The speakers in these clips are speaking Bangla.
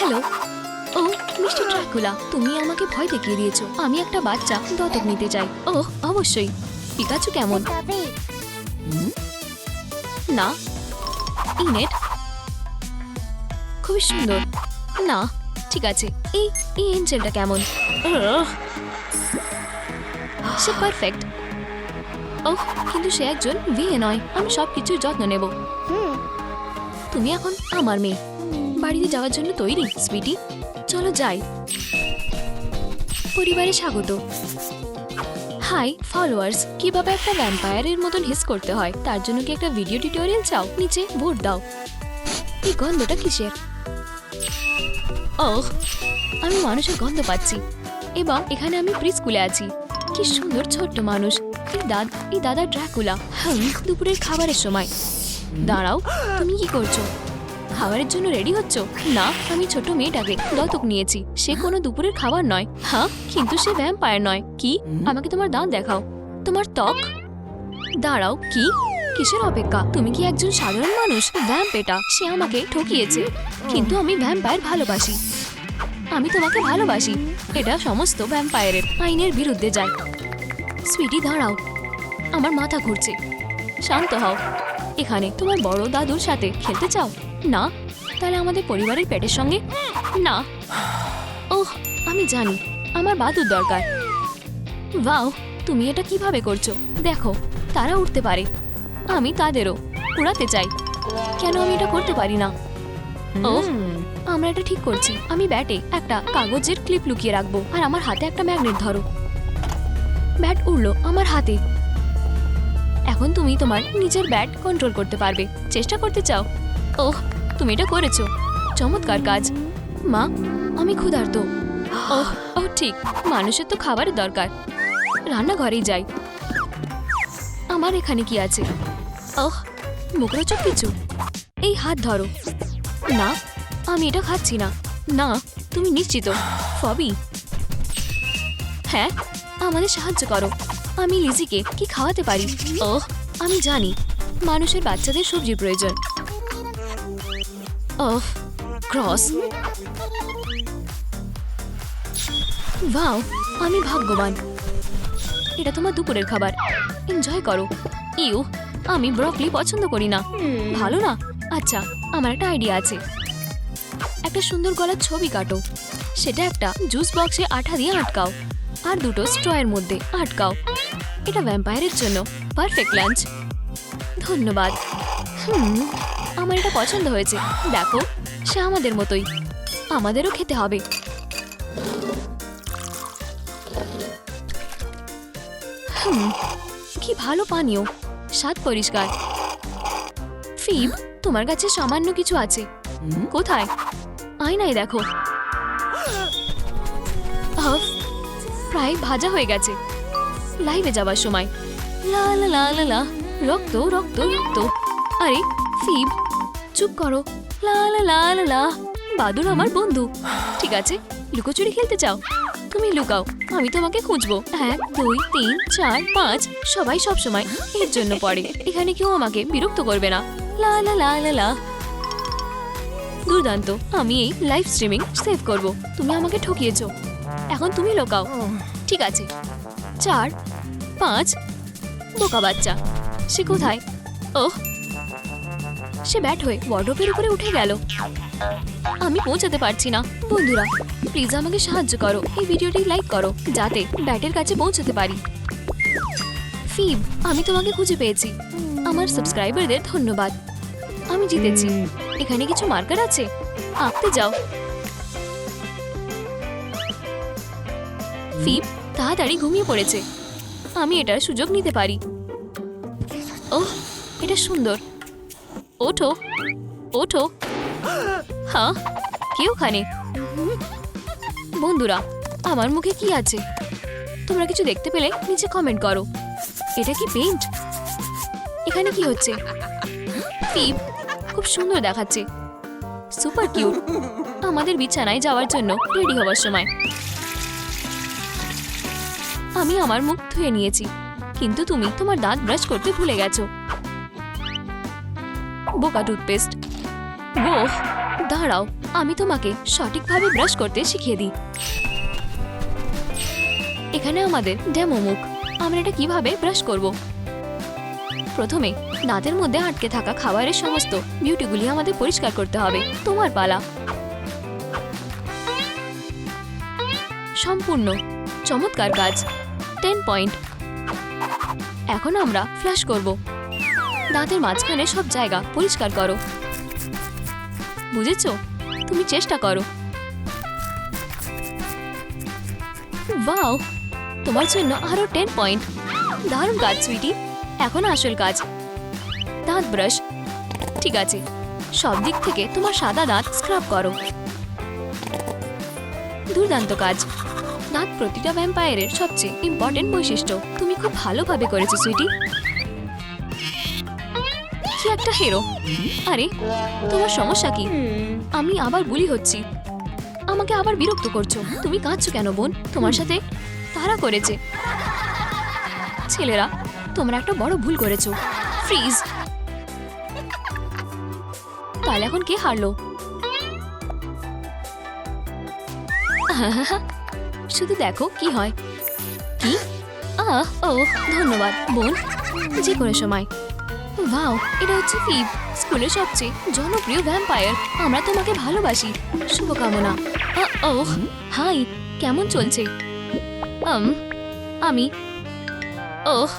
হ্যালো। ও মিস্টার ড্রাকুলা তুমি আমাকে ভয় দেখিয়ে দিয়েছ। আমি একটা বাচ্চা দত্তক নিতে চাই। ও অবশ্যই। পিকাচু কেমন? না। ইনেট? খুবই সুন্দর। না ঠিক আছে। এই এই এঞ্জেলটা কেমন? সে পারফেক্ট। ওহ কিন্তু সে একজন বিয়ে নয়। আমি সব কিছুর যত্ন নেব। তুমি এখন আমার মেয়ে। বাড়িতে যাওয়ার জন্য তৈরি সুইটি চলো যাই। পরিবারে স্বাগত। হাই ফলোয়ার্স কীভাবে একটা ভ্যাম্পায়ারের মতন হিস করতে হয়? তার জন্য কি একটা ভিডিও টিউটোরিয়াল চাও? নিচে ভোট দাও। এই গন্ধটা কিসের? ওহ, আমি মানুষের গন্ধ পাচ্ছি। এবং এখানে আমি প্রি স্কুলে আছি। কি সুন্দর ছোট্ট মানুষ। এই দাদ, এই দাদা ড্রাকুলা হুম, দুপুরের খাবারের সময়। দাঁড়াও, তুমি কি করছ? খাবারের জন্য রেডি হচ্ছ? না আমি ছোট মেয়েটাকে দত্তক নিয়েছি। সে কোনো দুপুরের খাবার নয়। হ্যাঁ কিন্তু সে ভ্যাম্পায়ার নয়। কি? আমাকে তোমার দাঁত দেখাও। তোমার ত্বক? দাঁড়াও কি? কিসের অপেক্ষা? তুমি কি একজন সাধারণ মানুষ? ভ্যাম্প এটা। সে আমাকে ঠকিয়েছে। কিন্তু আমি ভ্যাম্পায়ার ভালোবাসি। আমি তোমাকে ভালোবাসি। এটা সমস্ত ভ্যাম্পায়ারের আইনের বিরুদ্ধে যায়। সুইটি দাঁড়াও। আমার মাথা ঘুরছে। শান্ত হও। এখানে তোমার বড় দাদুর সাথে খেলতে চাও? না, তাহলে আমাদের পরিবারের পেটের সঙ্গে? না। ওহ, আমি জানি, আমার বাদুর দরকার। ওয়াও, তুমি এটা কীভাবে করছ? দেখো, তারা উঠতে পারে। আমি তাদেরও, উড়াতে চাই। কেন আমি এটা করতে পারি না? ও আমরা এটা ঠিক করছি। আমি ব্যাটে একটা কাগজের ক্লিপ লুকিয়ে রাখব, আর আমার হাতে একটা ম্যাগনেট ধরো। ব্যাট উড়লো আমার হাতে। এখন তুমি তোমার নিজের ব্যাট কন্ট্রোল করতে পারবে। চেষ্টা করতে চাও? ওহ, তুমি এটা করেছ। চমৎকার কাজ। মা, আমি ক্ষুধার্ত। ওহ ওহ, ঠিক, মানুষের তো খাবারের দরকার। রান্নাঘরেই যাই। আমার এখানে কি আছে? ওহ মুখরোচক কিছু। এই হাত ধরো। না, আমি এটা খাচ্ছি না। না, তুমি নিশ্চিত। ফবি হ্যাঁ আমাদের সাহায্য করো। আমি লিজিকে কি খাওয়াতে পারি? ওহ, আমি জানি। মানুষের বাচ্চাদের সবজির প্রয়োজন। ওহ ক্রস ভাও আমি ভাগ্যবান। এটা তোমার দুপুরের খাবার। এনজয় করো। ইউ আমি ব্রকলি পছন্দ করি না। ভালো না? আচ্ছা আমার একটা আইডিয়া আছে। একটা সুন্দর গলার ছবি কাটো। সেটা একটা জুস বক্সে আঠা দিয়ে আটকাও। আর দুটো স্ট্রয়ের মধ্যে আটকাও। এটা ভ্যাম্পায়ারের জন্য। পারফেক্ট লাঞ্চ ধন্যবাদ। হুম। আমার এটা পছন্দ হয়েছে। দেখো সে আমাদের মতোই। আমাদেরও খেতে হবে। কি ভালো পানীয়। স্বাদ পরিষ্কার। ফিব তোমার কাছে সামান্য কিছু আছে। কোথায়? আয়নায় দেখো। প্রায় ভাজা হয়ে গেছে। লাইভে যাবার সময়। লা লা লা লা লা। রক্ত রক্ত রক্ত। আরে ফিব চুপ করো। লা লা লা বাদুর আমার বন্ধু। ঠিক আছে, লুকোচুরি খেলতে চাও? তুমি লুকাও, আমি তোমাকে খুঁজবো। এক, দুই, তিন, চার, পাঁচ, সবাই সব সময় এর জন্য পড়ে। এখানে কেউ আমাকে বিরক্ত করবে না। লা লা লা লা। দুর্দান্ত, আমি এই লাইভ স্ট্রিমিং সেভ করব। তুমি আমাকে ঠকিয়েছো। এখন তুমি লোকাও। ঠিক আছে। চার, পাঁচ, বোকা বাচ্চা। সে কোথায়? ওহ সে ব্যাট হয়ে ওয়ার্ড্রোপের উপরে উঠে গেল। আমি পৌঁছাতে পারছি না। বন্ধুরা, প্লিজ আমাকে সাহায্য করো। এই ভিডিওটি লাইক করো, যাতে ব্যাটের কাছে পৌঁছাতে পারি। ফিব আমি তোমাকে খুঁজে পেয়েছি। আমার সাবস্ক্রাইবারদের ধন্যবাদ। আমি জিতেছি। এখানে কিছু মার্কার আছে? আঁকতে যাও। ফিব তাড়াতাড়ি ঘুমিয়ে পড়েছে। আমি এটার সুযোগ নিতে পারি। ওহ, এটা সুন্দর। ওঠো। ওঠো। হ্যাঁ কে ওখানে? বন্ধুরা, আমার মুখে কি আছে? তোমরা কিছু দেখতে পেলে নিচে কমেন্ট করো। এটা কি পেইন্ট এখানে কি হচ্ছে? ফিব খুব সুন্দর দেখাচ্ছে। সুপার কিউট আমাদের বিছানায় যাওয়ার জন্য রেডি হওয়ার সময়। আমি আমার মুখ ধুয়ে নিয়েছি। কিন্তু তুমি তোমার দাঁত ব্রাশ করতে ভুলে গেছো। বোকা টুথপেস্ট। ওহ দাঁড়াও, আমি তোমাকে সঠিকভাবে ব্রাশ করতে শিখিয়ে দিই। এখানে আমাদের ডেমো মুখ। আমরা এটা কীভাবে ব্রাশ করব? প্রথমে, দাঁতের মধ্যে আটকে থাকা খাবারের সমস্ত বিউটিগুলি আমাদের পরিষ্কার করতে হবে, তোমার পালা। সম্পূর্ণ, চমৎকার কাজ টেন পয়েন্ট এখন আমরা ফ্ল্যাশ করব। দাঁতের মাঝখানে সব জায়গা পরিষ্কার করো। বুঝেছ? তুমি চেষ্টা করো। ওয়াও, তোমার জন্য আরও টেন পয়েন্ট দারুণ কাজ, সুইটি। এখন আসল কাজ। দাঁত ব্রাশ। ঠিক আছে। সব দিক থেকে তোমার সাদা দাঁত স্ক্রাব করো। দুর্দান্ত কাজ। দাঁত প্রতিটা ভ্যাম্পায়ারের সবচেয়ে ইম্পর্টেন্ট বৈশিষ্ট্য। তুমি খুব ভালোভাবে করেছ, সুইটি। একটা হিরো আরে, তোমার সমস্যা কি? আমি আবার বুলি হচ্ছি। আমাকে আবার বিরক্ত করছ। তুমি কাঁদছো কেন বোন? তোমার সাথে তারা করেছে। ছেলেরা, তোমরা একটা বড় ভুল করেছ। ফ্রিজ তাহলে এখন কে হারলো? শুধু দেখো কি হয়। কি? আহ, ও, ধন্যবাদ। বোন, যে কোনো সময়। ওয়াও এটা হচ্ছে ফিব স্কুলের সবচেয়ে জনপ্রিয় ভ্যাম্পায়ার আমরা তোমাকে ভালোবাসি। শুভকামনা। ও হাই কেমন চলছে? আম আমি ওহ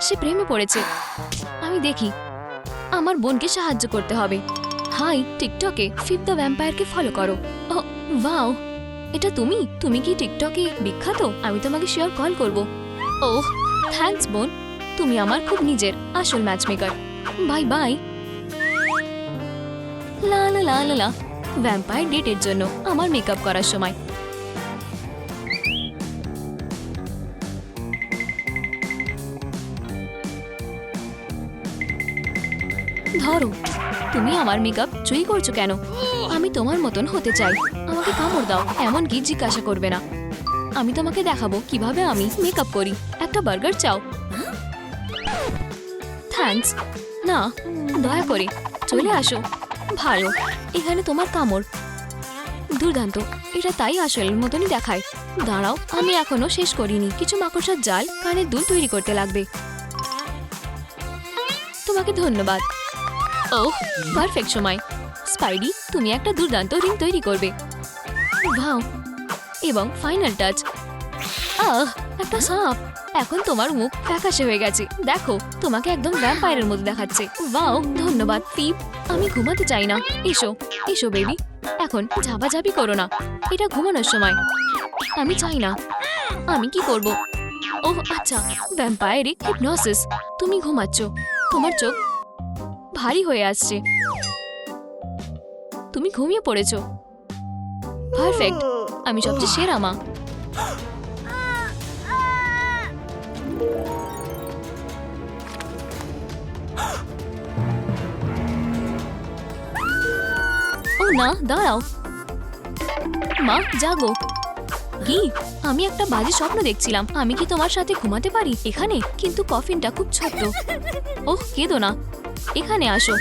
সে প্রেমে পড়েছে। আমি দেখি আমার বোনকে সাহায্য করতে হবে। হাই টিকটকে ফিফ দ্য ভ্যাম্পায়ারকে ফলো করো। ও ওয়াও এটা তুমি? তুমি কি টিকটকে বিখ্যাত? আমি তোমাকে শেয়ার কল করব। ওহ থ্যাঙ্কস বোন। তুমি আমার খুব নিজের আসল ম্যাচমেকার বাই বাই ভ্যাম্পায়ার ডেটের জন্য আমার মেকআপ করার সময়। ধরো, তুমি আমার মেকআপ চুরি করছ কেন? আমি তোমার মতন হতে চাই। আমাকে কামড় দাও, এমনকি জিজ্ঞাসা করবে না। আমি তোমাকে দেখাবো কীভাবে আমি মেকআপ করি। একটা বার্গার চাও। থ্যাঙ্কস না, দয়া করে, চলে আসো। ভালো, এখানে তোমার কামড়। দুর্দান্ত, এটা তাই আসলের মতনই দেখায়। দাঁড়াও, আমি এখনও শেষ করিনি। কিছু মাকড়সার জাল কানের দুল তৈরি করতে লাগবে। তোমাকে ধন্যবাদ। ওহ পারফেক্ট সময়। স্পাইডি তুমি একটা দুর্দান্ত রিং তৈরি করবে। ভাও, এবং ফাইনাল টাচ আহ, একটা সাপ। এখন তোমার মুখ ফ্যাকাশে হয়ে গেছে। দেখো, তোমাকে একদম ভ্যাম্পায়ারের মতো দেখাচ্ছে। ওয়াও ধন্যবাদ ফিপ আমি ঘুমাতে চাই না। এসো এসো বেবি এখন ঝাপাঝাপি করো না। এটা ঘুমানোর সময়। আমি চাই না। আমি কি করব? ওহ আচ্ছা ভ্যাম্পায়ারে হিপনোসিস তুমি ঘুমাচ্ছ। তোমার চোখ ভারী হয়ে আসছে। তুমি ঘুমিয়ে পড়েছো। পারফেক্ট আমি সবচেয়ে সেরা মা। ও না, দাঁড়াও। মা, জাগো। কি আমি একটা বাজে স্বপ্ন দেখছিলাম। আমি কি তোমার সাথে ঘুমাতে পারি? এখানে? কিন্তু কফিনটা খুব ছোট্ট। ওহ, কেঁদো না। এখানে আসো।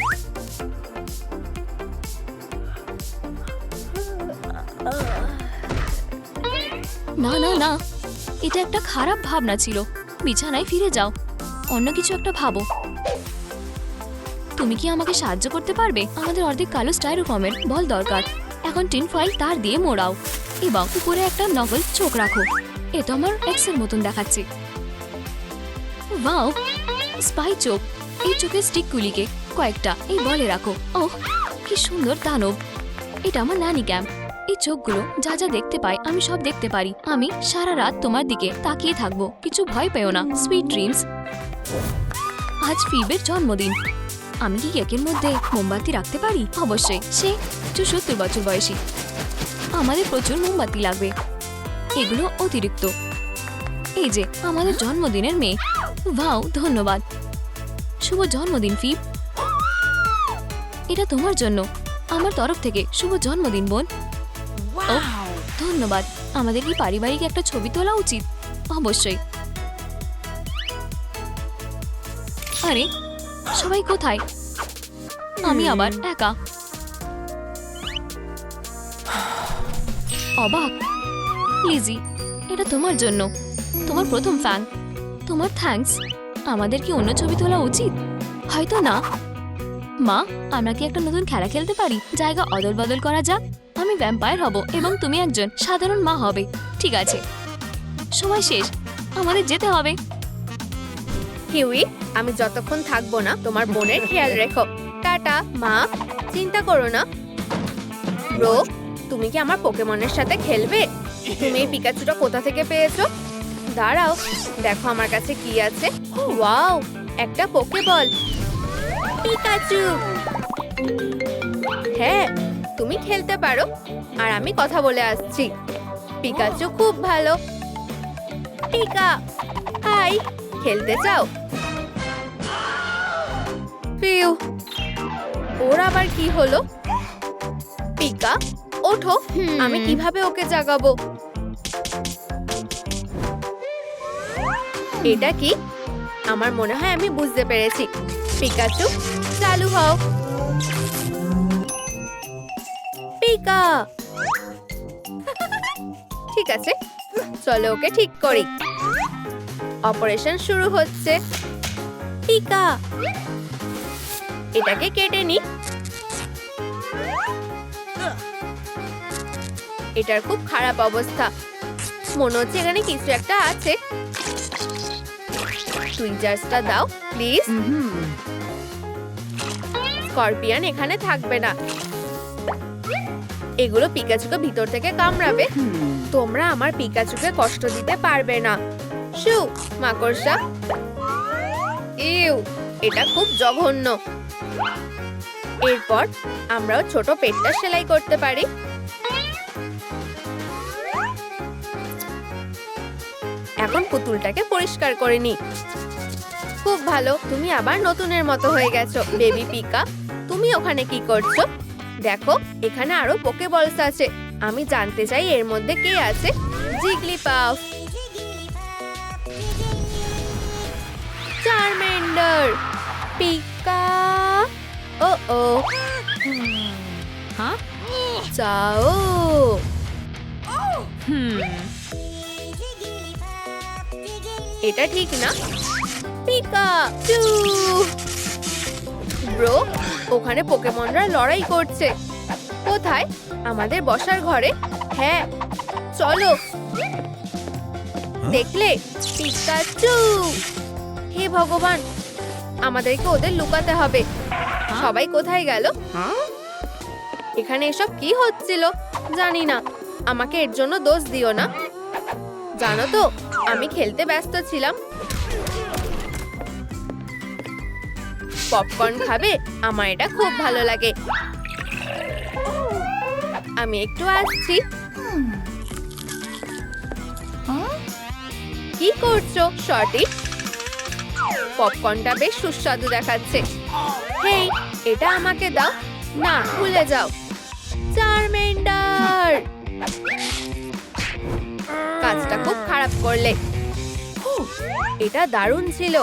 না না না। এটা একটা খারাপ ভাবনা ছিল। বিছানায় ফিরে যাও। অন্য কিছু একটা ভাবো। তুমি কি আমাকে সাহায্য করতে পারবে? আমাদের অর্ধেক কালো স্টাইরোফর্মের বল দরকার। এখন টিন ফয়েল তার দিয়ে মোড়াও এবং উপরে একটা নকল চোখ রাখো। এ তো আমার এক্সের মতন দেখাচ্ছে। ওয়াও, স্পাই চোখ। এই চোখের স্টিকগুলিকে কয়েকটা এই বলে রাখো। ওহ, কি সুন্দর দানব। এটা আমার নানি ক্যাম্প। চোখগুলো যা যা দেখতে পাই, আমি সব দেখতে পারি। আমি সারা রাত তোমার দিকে তাকিয়ে থাকব। কিছু ভয় পেও না সুইট ড্রিমস আজ ফিবের জন্মদিন। আমি কি কেকের মধ্যে মোমবাতি রাখতে পারি? অবশ্যই, সে চুষট্টর বছর বয়সী। আমাদের প্রচুর মোমবাতি লাগবে। এগুলো অতিরিক্ত। এই যে, আমাদের জন্মদিনের মেয়ে। ভাও ধন্যবাদ। শুভ জন্মদিন, ফিব। এটা তোমার জন্য। আমার তরফ থেকে শুভ জন্মদিন, বোন। ধন্যবাদ। আমাদের কি পারিবারিক একটা ছবি তোলা উচিত। অবশ্যই। আরে সবাই কোথায়? আমি আবার একা। অবাক। লিজি এটা তোমার জন্য। তোমার প্রথম ফ্যান তোমার থ্যাঙ্কস আমাদের কি অন্য ছবি তোলা উচিত? হয়তো না। মা আমরা কি একটা নতুন খেলা খেলতে পারি? জায়গা অদল বদল করা যাক? আমি ভ্যাম্পায়ার হব এবং তুমি একজন সাধারণ মা হবে। ঠিক আছে। সময় শেষ। আমাদের যেতে হবে। হিউই, আমি যতক্ষণ থাকব না, তোমার বোনের খেয়াল রেখো। টাটা, মা। চিন্তা করো না। ব্রো, তুমি কি আমার পোকেমনের সাথে খেলবে? তুমি এই পিকাচুটা কোথা থেকে পেয়েছ? দাঁড়াও, দেখো আমার কাছে কি আছে। ওয়াও, একটা পোকেবল। পিকাচু। হ্যাঁ তুমি খেলতে পারো। আর আমি কথা বলে আসছি। পিকাচু খুব ভালো। পিকা হাই খেলতে চাও? ফিউ। ওর আবার কি হলো? পিকা ওঠো আমি কীভাবে ওকে জাগাবো? এটা কি? আমার মনে হয় আমি বুঝতে পেরেছি। পিকাচু চালু হও। পিকা ঠিক আছে চলো ওকে ঠিক করি। অপারেশন শুরু হচ্ছে। পিকা এটাকে কেটে নি। এটার খুব খারাপ অবস্থা। মনে হচ্ছে এখানে কিছু একটা আছে। টুইজার্সটা দাও প্লিজ। স্করপিয়ন এখানে থাকবে না। এগুলো পিকাচুকে ভিতর থেকে কামড়াবে। তোমরা আমার পিকাচুকে কষ্ট দিতে পারবে না। শু, মাকড়সা। ইউ, এটা খুব জঘন্য। এরপর আমরাও ছোট পেটটা সেলাই করতে পারি। এখন পুতুলটাকে পরিষ্কার করে নি। খুব ভালো, তুমি আবার নতুনের মতো হয়ে গেছো, বেবি পিকা। তুমি ওখানে কি করছ? দেখো এখানে আরও পোকে বলস আছে। আমি জানতে চাই এর মধ্যে কে আছে? জিগলি পাফ চারমেন্ডার পিকা ও ও হ্যাঁ চাও হুম এটা ঠিক না। পিকা চু ব্রো, ওখানে পোকেমনরা লড়াই করছে। কোথায়? আমাদের বসার ঘরে? হ্যাঁ চলো। দেখলে? পিকাচু। হে ভগবান, আমাদেরকে ওদের লুকাতে হবে। সবাই কোথায় গেল? এখানে এসব কি হচ্ছিল? জানি না। আমাকে এর জন্য দোষ দিও না। জানো তো, আমি খেলতে ব্যস্ত ছিলাম। পপকর্ন খাবে, আমার এটা খুব ভালো লাগে। আমি একটু আসছি। কি করছ, শর্টি? পপকর্নটা বেশ সুস্বাদু দেখাচ্ছে। হেই, এটা আমাকে দাও। না, ভুলে যাও। চারমেন্ডার! কাজটা খুব খারাপ করলে। এটা দারুণ ছিল।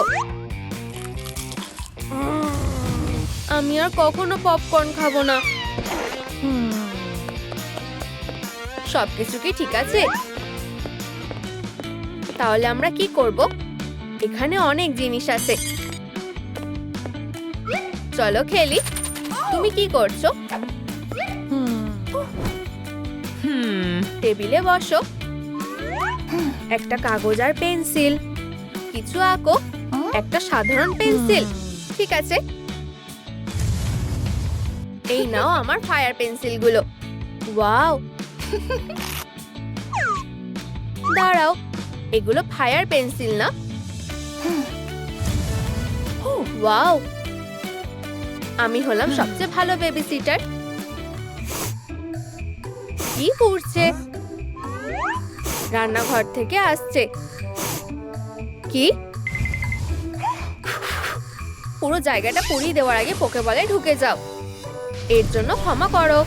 আমি আর কখনো পপকর্ন খাব না। সবকিছু কি ঠিক আছে? তাহলে আমরা কি করব? এখানে অনেক জিনিস আছে। চলো খেলি। তুমি কি করছ? টেবিলে বসো। একটা কাগজ আর পেন্সিল। কিছু আঁকো। একটা সাধারণ পেন্সিল। ঠিক আছে। এই নাও আমার ফায়ার পেন্সিলগুলো ওয়াও দাঁড়াও, এগুলো ফায়ার পেন্সিল না? ওয়াও আমি হলাম সবচেয়ে ভালো বেবি সিটার কি করছে? রান্নাঘর থেকে আসছে। কি? পুরো জায়গাটা পুড়িয়ে দেওয়ার আগে পোকে বলে ঢুকে যাও। এর জন্য ক্ষমা করো।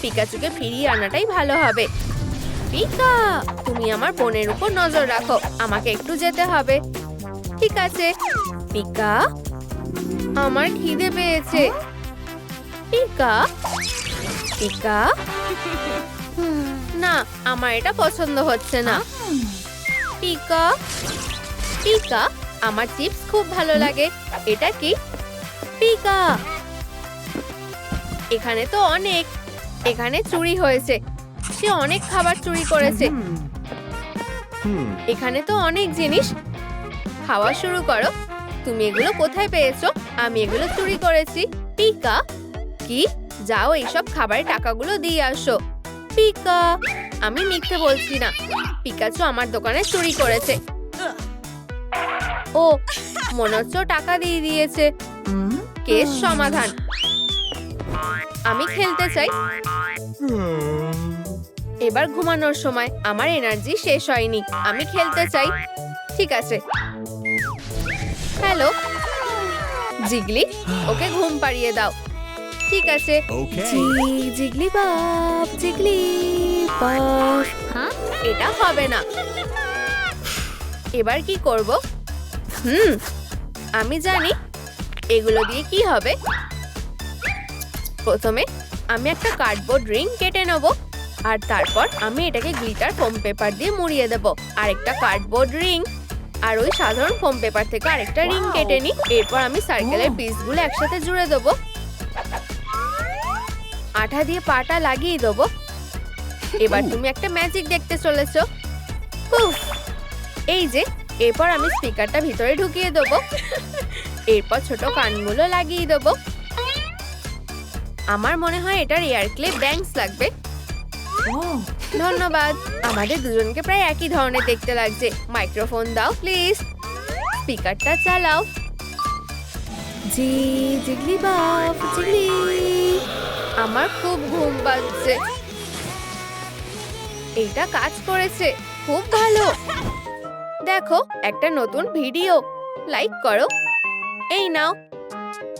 পিকাচুকে ফিরিয়ে আনাটাই ভালো হবে। পিকা তুমি আমার বোনের উপর নজর রাখো। আমাকে একটু যেতে হবে। ঠিক আছে। পিকা আমার খিদে পেয়েছে। Pika pika. না আমার এটা পছন্দ হচ্ছে না। Pika pika. আমার চিপস খুব ভালো লাগে। এটা কি? পিকা। এখানে তো অনেক। এখানে চুরি হয়েছে। সে অনেক খাবার চুরি করেছে। এখানে তো অনেক জিনিস। খাওয়া শুরু করো। তুমি এগুলো কোথায় পেয়েছ? আমি এগুলো চুরি করেছি। পিকা। কি? যাও এইসব খাবারের টাকাগুলো দিয়ে আসো। পিকা। আমি মিথ্যে বলছি না। পিকাচু আমার দোকানে চুরি করেছে। ও মনে হচ্ছে টাকা দিয়ে দিয়েছে। কেস সমাধান। আমি খেলতে চাই। এবার ঘুমানোর সময় আমার এনার্জি শেষ হয়নি। আমি খেলতে চাই। ঠিক আছে। হ্যালো। জিগলি ওকে ঘুম পাড়িয়ে দাও। ঠিক আছে। জিগলি বাপ জিগলি বাপ। হ্যাঁ? এটা হবে না। এবার কি করব? হুম আমি জানি এগুলো দিয়ে কি হবে। প্রথমে আমি একটা কার্ডবোর্ড রিং কেটে নেব আর তারপর আমি এটাকে গ্লিটার ফোম পেপার দিয়ে মুড়িয়ে দেব। আর একটা কার্ডবোর্ড রিং আর ওই সাধারণ ফোম পেপার থেকে আরেকটা রিং কেটে নিই। এরপর আমি সার্কেলের পিসগুলো একসাথে জুড়ে দেবো। আঠা দিয়ে পাটা লাগিয়ে দেবো। এবার তুমি একটা ম্যাজিক দেখতে চলেছো। এই যে এরপর আমি স্পিকারটা ভিতরে ঢুকিয়ে দেবো। এরপর ছোট কানগুলো লাগিয়ে দেবো। আমার মনে হয় এটার এয়ার ক্লিপ ব্যাংকস লাগবে। ধন্যবাদ। আমাদের দুজনকে প্রায় একই ধরনের দেখতে লাগছে। মাইক্রোফোন দাও, প্লিজ। স্পিকারটা চালাও। জি, জিগলি বাপ জিগলি। আমার খুব ঘুম পাচ্ছে। এটা কাজ করেছে। খুব ভালো। দেখো একটা নতুন ভিডিও। লাইক করো। এই নাও।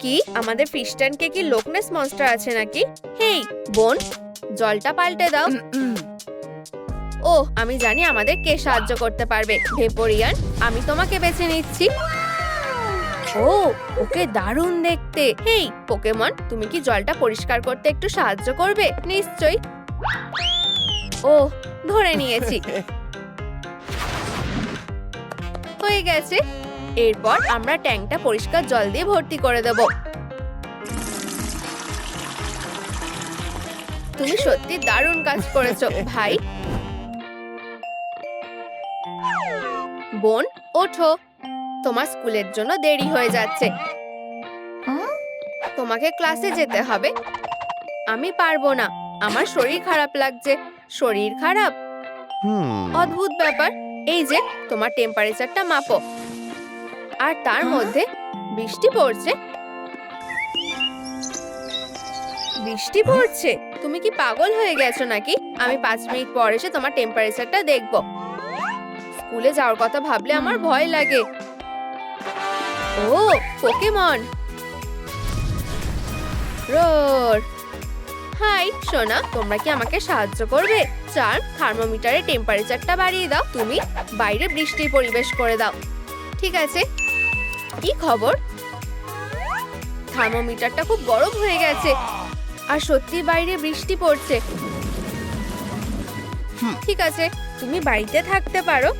কি আমাদের ফিশ ট্যাঙ্কে কি লোকনেস মনস্টার আছে নাকি? হেই বোন জলটা পাল্টে দাও। ও আমি জানি আমাদের কে সাহায্য করতে পারবে। ভেপোরিয়ান আমি তোমাকে বেছে নিচ্ছি। ও ওকে দারুণ দেখতে। হেই পোকেমন তুমি কি জলটা পরিষ্কার করতে একটু সাহায্য করবে? নিশ্চয়ই। ও ধরে নিয়েছি। হয়ে গেছে। এরপর আমরা ট্যাঙ্কটা পরিষ্কার জল দিয়ে ভর্তি করে দেব। তুমি সত্যি দারুণ কাজ করেছ ভাই। বোন ওঠো। তোমার স্কুলের জন্য দেরি হয়ে যাচ্ছে। তোমাকে ক্লাসে যেতে হবে। আমি পারব না। আমার শরীর খারাপ লাগছে। শরীর খারাপ. অদ্ভুত ব্যাপার। এই যে তোমার টেম্পারেচারটা মাপো। আর তার মধ্যে বৃষ্টি পড়ছে। বৃষ্টি পড়ছে? তুমি কি পাগল হয়ে গেছো নাকি? আমি পাঁচ মিনিট পর এসে তোমার টেম্পারেচারটা দেখব। স্কুলে যাওয়ার কথা ভাবলে আমার ভয় লাগে। ও পোকেমন রোর! হাই সোনা তোমরা কি আমাকে সাহায্য করবে? চার থার্মোমিটারে টেম্পারেচারটা বাড়িয়ে দাও। তুমি বাইরে বৃষ্টি পরিবেশ করে দাও। ঠিক আছে? কি খবর? থার্মোমিটারটা খুব গরম হয়ে গেছে। আর সত্যি বাইরে বৃষ্টি পড়ছে। ঠিক আছে তুমি বাড়িতে থাকতে পারো।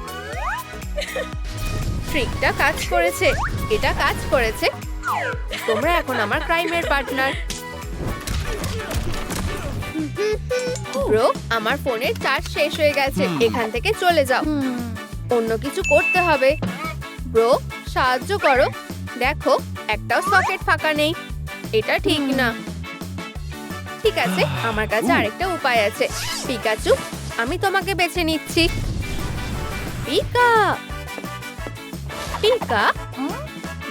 ট্রিকটা কাজ করেছে। এটা কাজ করেছে। তোমরা এখন আমার ক্রাইমের পার্টনার ব্রো আমার ফোনের চার্জ শেষ হয়ে গেছে। এখান থেকে চলে যাও। অন্য কিছু করতে হবে। ব্রো সাহায্য করো। দেখো একটাও সকেট ফাঁকা নেই। এটা ঠিক না। ঠিক আছে আমার কাছে আরেকটা উপায় আছে। পিকাচু আমি তোমাকে বেছে নিচ্ছি। পিকা! পিকা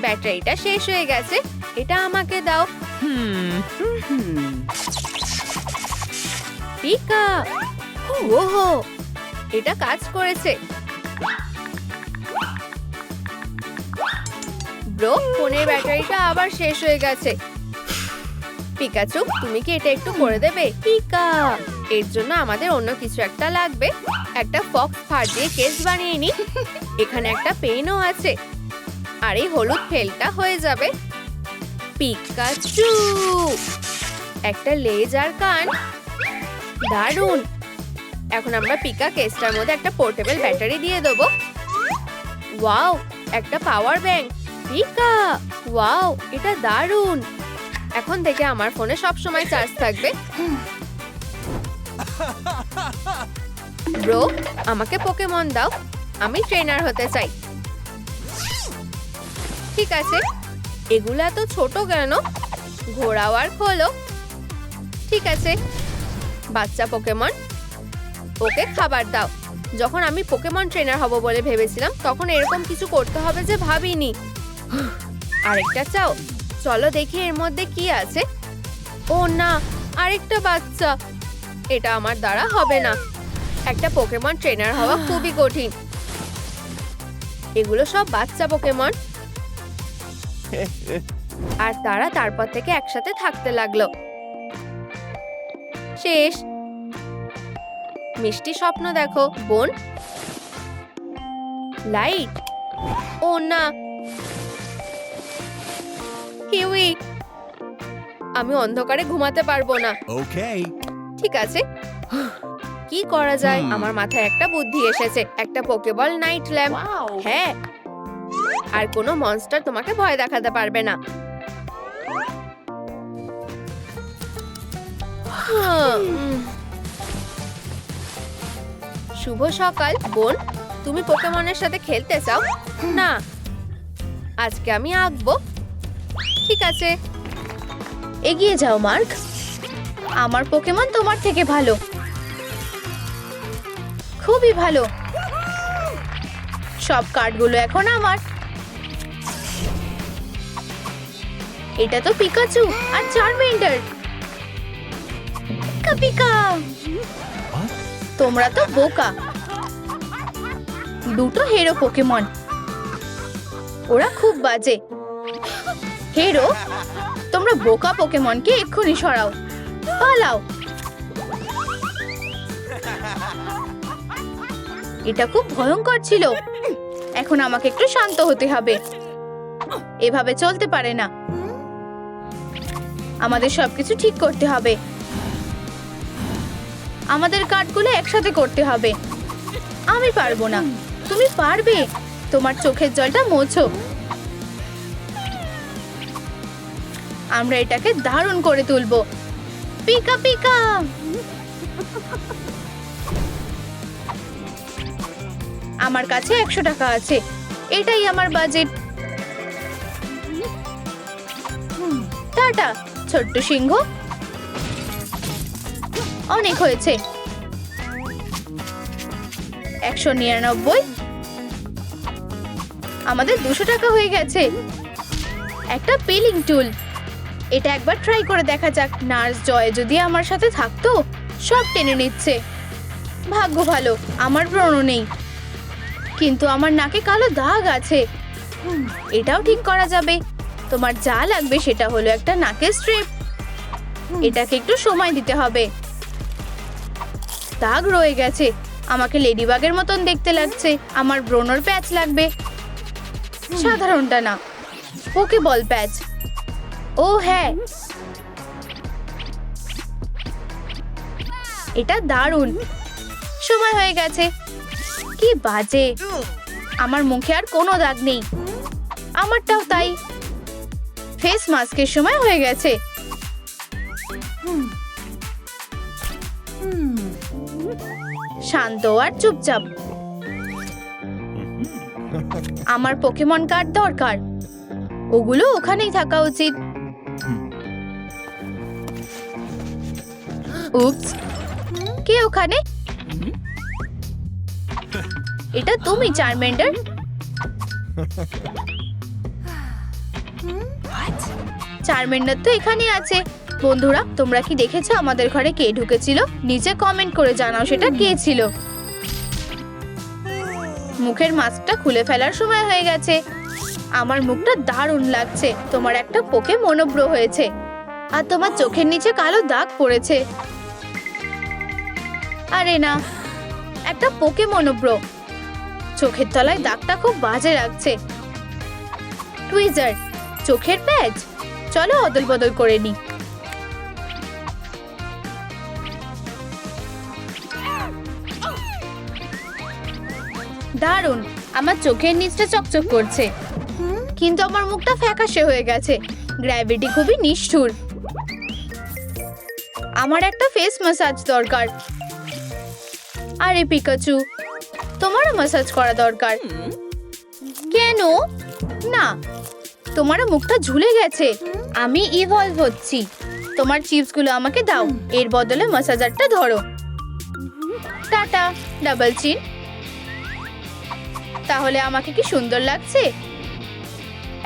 ব্যাটারিটা শেষ হয়ে গেছে। এটা আমাকে দাও। ওহো এটা কাজ করেছে। ব্রো, ফোনের ব্যাটারিটা আবার শেষ হয়ে গেছে। পিকাচু তুমি কি এটা একটু করে দেবে? পিকা, এর জন্য আমাদের অন্য কিছু একটা লাগবে। একটা ফক্স ফার দিয়ে কেস বানিয়ে নি। এখানে একটা পেনও আছে। আর এই হলুদ ফেলটা হয়ে যাবে। পিকাচু, একটা লেজ আর কান। দারুণ। এখন আমরা পিকা কেসটার মধ্যে একটা পোর্টেবল ব্যাটারি দিয়ে দেবো। ওয়াও একটা পাওয়ার ব্যাংক পিকা ওয়াও এটা দারুণ। এখন থেকে আমার ফোনে সব সময় চার্জ থাকবে। ব্রো আমাকে পোকেমন দাও। আমি ট্রেনার হতে চাই। ঠিক আছে। এগুলা তো ছোট কেন? ঘোড়াও আর খোলো। ঠিক আছে। বাচ্চা পোকেমন ওকে খাবার দাও। যখন আমি পোকেমন ট্রেনার হব বলে ভেবেছিলাম তখন এরকম কিছু করতে হবে যে ভাবিনি। আরেকটা চাও? চলো দেখি এর মধ্যে কি আছে। ও না আরেকটা বাচ্চা। এটা আমার দ্বারা হবে না। একটা পোকেমন ট্রেনার হওয়া খুবই কঠিন। এগুলো সব বাচ্চা পোকেমন আর তারা তারপর থেকে একসাথে থাকতে লাগল। শেষ। মিষ্টি স্বপ্ন দেখো বোন লাইট। ও না। কিউই। আমি অন্ধকারে ঘুমাতে পারব না। Okay. ঠিক আছে। কি করা যায়? আমার মাথায় একটা বুদ্ধি এসেছে একটা পোকেবল নাইট ল্যাম্প হ্যাঁ। আর কোনো মনস্টার তোমাকে ভয় দেখাতে পারবে না। শুভ সকাল, বোন। তুমি পোকেমনের সাথে খেলতে চাও? না। আজকে আমি আঁকবো। ঠিক আছে। এগিয়ে যাও, মার্ক। আমার পোকেমন তোমার থেকে ভালো। খুবই ভালো। সব কার্ডগুলো এখন আমার। এটা তো পিকাচু আর চারমেন্ডার। পিকা পিকা তোমরা তো বোকা। দুটো হেরো পোকেমন ওরা খুব বাজে। হেরো তোমরা বোকা পোকেমনকে এক্ষুনি সরাও। পালাও। এটা খুব ভয়ঙ্কর ছিল। এখন আমাকে একটু শান্ত হতে হবে। এভাবে চলতে পারে না। আমাদের সবকিছু ঠিক করতে হবে। আমাদের কার্ডগুলো একসাথে করতে হবে। আমি পারব না। তুমি পারবে। তোমার চোখের জলটা মোছো। আমরা এটাকে দারুণ করে তুলবো। Pika pika! আমার কাছে একশো টাকা আছে। এটাই আমার বাজেট টাটা, ছোট্ট সিংহ। অনেক হয়েছে। একশো নিরানব্বই? আমাদের দুশো টাকা হয়ে গেছে। একটা পেলিং টুল। এটা একবার ট্রাই করে দেখা যাক। নার্স জয় যদি আমার সাথে থাকতো সব টেনে নিচ্ছে। ভাগ্য ভালো আমার ব্রণ নেই। কিন্তু আমার নাকে কালো দাগ আছে। এটাও ঠিক করা যাবে। তোমার যা লাগবে সেটা হলো একটা নাকের স্ট্রিপ এটাকে একটু সময় দিতে হবে। দাগ রয়ে গেছে। আমাকে লেডিবাগের মতন দেখতে লাগছে। আমার ব্রণর প্যাচ লাগবে। সাধারণটা না। ওকে বল প্যাচ। ও হ্যাঁ। এটা দারুণ। সময় হয়ে গেছে। কি বাজে। আমার মুখে আর কোনো দাগ নেই। আমারটাও তাই। ফেস মাস্কের সময় হয়ে গেছে। শান্ত আর চুপচাপ। আমার পোকেমন কার্ড দরকার। ওগুলো ওখানেই থাকা উচিত। উপস কে ওখানে? এটা তুমি চারমেন্ডার চারমেন্ডার তো এখানে আছে। বন্ধুরা, তোমরা কি দেখেছ আমাদের ঘরে কে ঢুকেছিল? নিচে কমেন্ট করে জানাও সেটা কে ছিল। মুখের মাস্কটা খুলে ফেলার সময় হয়ে গেছে। আমার মুখটা দারুণ লাগছে। তোমার একটা পোকে মনোব্র হয়েছে। আর তোমার চোখের নিচে কালো দাগ পড়েছে। আরে না, একটা পোকে মনোব্র চোখের তলায় দাগটা খুব বাজে লাগছে। টুইজার চোখের প্যাচ চলো অদল বদল করে নি। দারুণ। আমার চোখের নিচটা চকচক করছে। কিন্তু আমার মুখটা ফ্যাকাশে হয়ে গেছে। গ্র্যাভিটি খুবই নিষ্ঠুর। আমার একটা ফেস ম্যাসাজ দরকার। আরে পিকাচু তোমারও ম্যাসাজ করা দরকার। কেন? না তোমার মুখটা ঝুলে গেছে। আমি ইভলভ হচ্ছি। তোমার চিপসগুলো আমাকে দাও। এর বদলে ম্যাসাজারটা ধরো। টাটা ডাবল চিন তাহলে আমাকে কি সুন্দর লাগছে?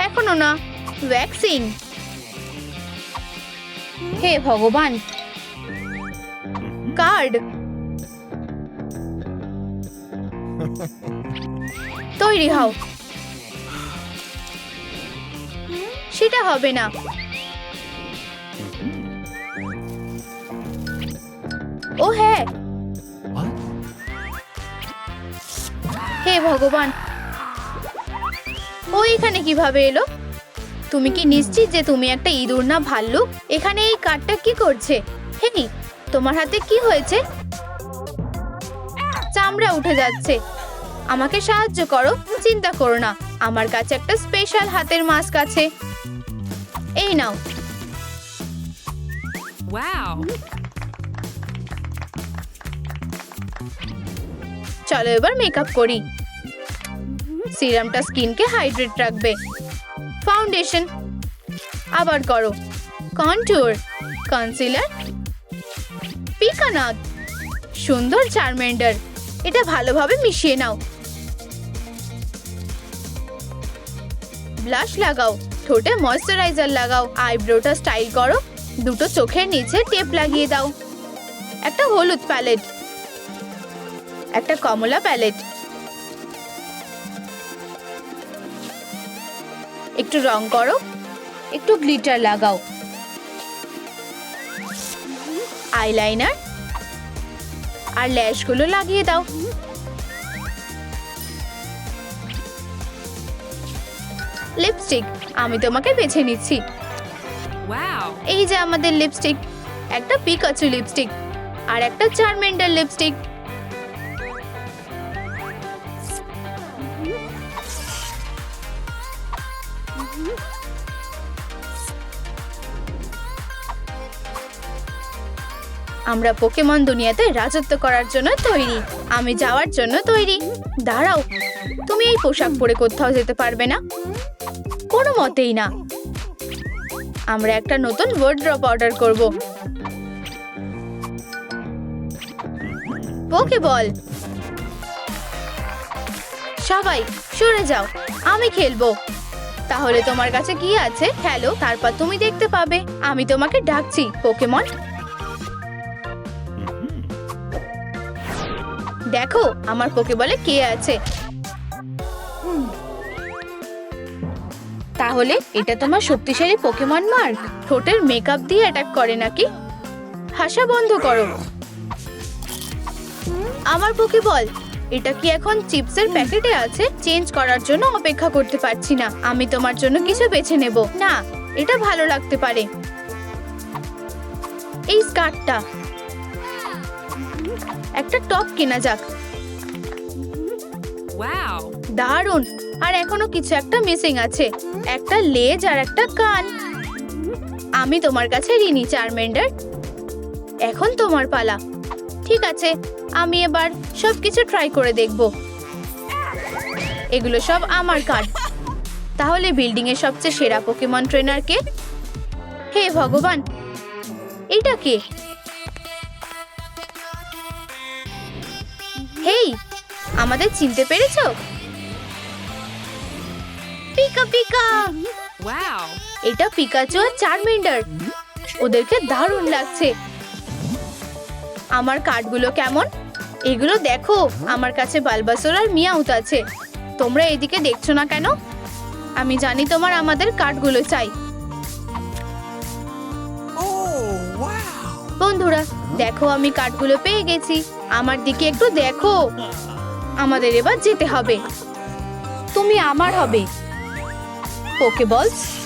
এখনও না ভ্যাকসিন হে ভগবান কার্ড তৈরি হও। সেটা হবে না। ও হ্যাঁ হে ভগবান। ও এখানে কীভাবে এলো? তুমি কি নিশ্চিত যে তুমি একটা ইঁদুর না ভাল্লুক এখানে এই কার্ডটা কি করছে? হেনি তোমার হাতে কি হয়েছে? চামড়া উঠে যাচ্ছে। আমাকে সাহায্য করো চিন্তা করো না। আমার কাছে একটা স্পেশাল হাতের মাস্ক আছে। এই নাও. চলো এবার মেকআপ করি। সিরামটা স্কিনকে হাইড্রেট রাখবে। ফাউন্ডেশন, আবার করো। কন্টুর কনসিলার পিকানাট সুন্দর চারমেন্ডার, এটা ভালোভাবে মিশিয়ে নাও। ব্লাশ লাগাও, ঠোঁটে ময়শ্চারাইজার লাগাও, আইব্রোটা স্টাইল করো, দুটো চোখের নিচে টেপ লাগিয়ে দাও। একটা হলুদ প্যালেট, একটা কমলা প্যালেট। একটু রং করো একটু গ্লিটার লাগাও। আইলাইনার আর ল্যাশগুলো লাগিয়ে দাও। লিপস্টিক আমি তোমাকে বেছে নিচ্ছি। এই যে আমাদের লিপস্টিক একটা পিকাচু লিপস্টিক আর একটা চার্মেন্ডার লিপস্টিক। আমরা পোকেমন দুনিয়াতে রাজত্ব করার জন্য তৈরি। আমি যাওয়ার জন্য তৈরি। দাঁড়াও, তুমি এই পোশাক পরে কোথাও যেতে পারবে না। কোনো মতেই না। আমরা একটা নতুন ওয়ার্ড্রপ অর্ডার করব। ওকে বল সবাই, সরে যাও, আমি খেলব। তাহলে তোমার কাছে কি আছে? খেলো তারপর তুমি দেখতে পাবে। আমি তোমাকে ডাকছি পোকেমন দেখো আমার পোকেবলে কে আছে? তাহলে এটা তোমার শক্তিশালী পোকেমন মার্ক? ঠোঁটের মেকআপ দিয়ে অ্যাটাক করে নাকি? হাসা বন্ধ করো। আমার পোকে বল এটা কি এখন চিপসের প্যাকেটে আছে? চেঞ্জ করার জন্য অপেক্ষা করতে পারছি না। আমি তোমার জন্য কিছু বেছে নেব। না এটা ভালো লাগতে পারে। এই স্কার্টটা একটা টপ কেনা যাক. দারুণ! আর এখনও কিছু একটা মিসিং আছে। একটা লেজ আর একটা কান। আমি তোমার কাছে ঋণী চারমেন্ডার। এখন তোমার পালা। ঠিক আছে আমি এবার সব কিছু ট্রাই করে দেখব। এগুলো সব আমার কার্ড তাহলে বিল্ডিং এর সবচেয়ে সেরা পোকেমন ট্রেনার কে? হে ভগবান! এটা কে? হেই আমাদের চিনতে পেরেছ? Pika pika. এটা পিকাচু আর চারমেন্ডার। ওদেরকে দারুণ লাগছে। আমার কার্ডগুলো কেমন? এগুলো দেখো আমার কাছে বালবাসর আর মিয়াউত আছে। তোমরা এদিকে দেখছ না কেন? আমি জানি তোমার আমাদের কার্ডগুলো চাই। বন্ধুরা, দেখো আমি কাঠগুলো পেয়ে গেছি। আমার দিকে একটু দেখো। আমাদের এবার যেতে হবে। তুমি আমার হবে। পোকেবলস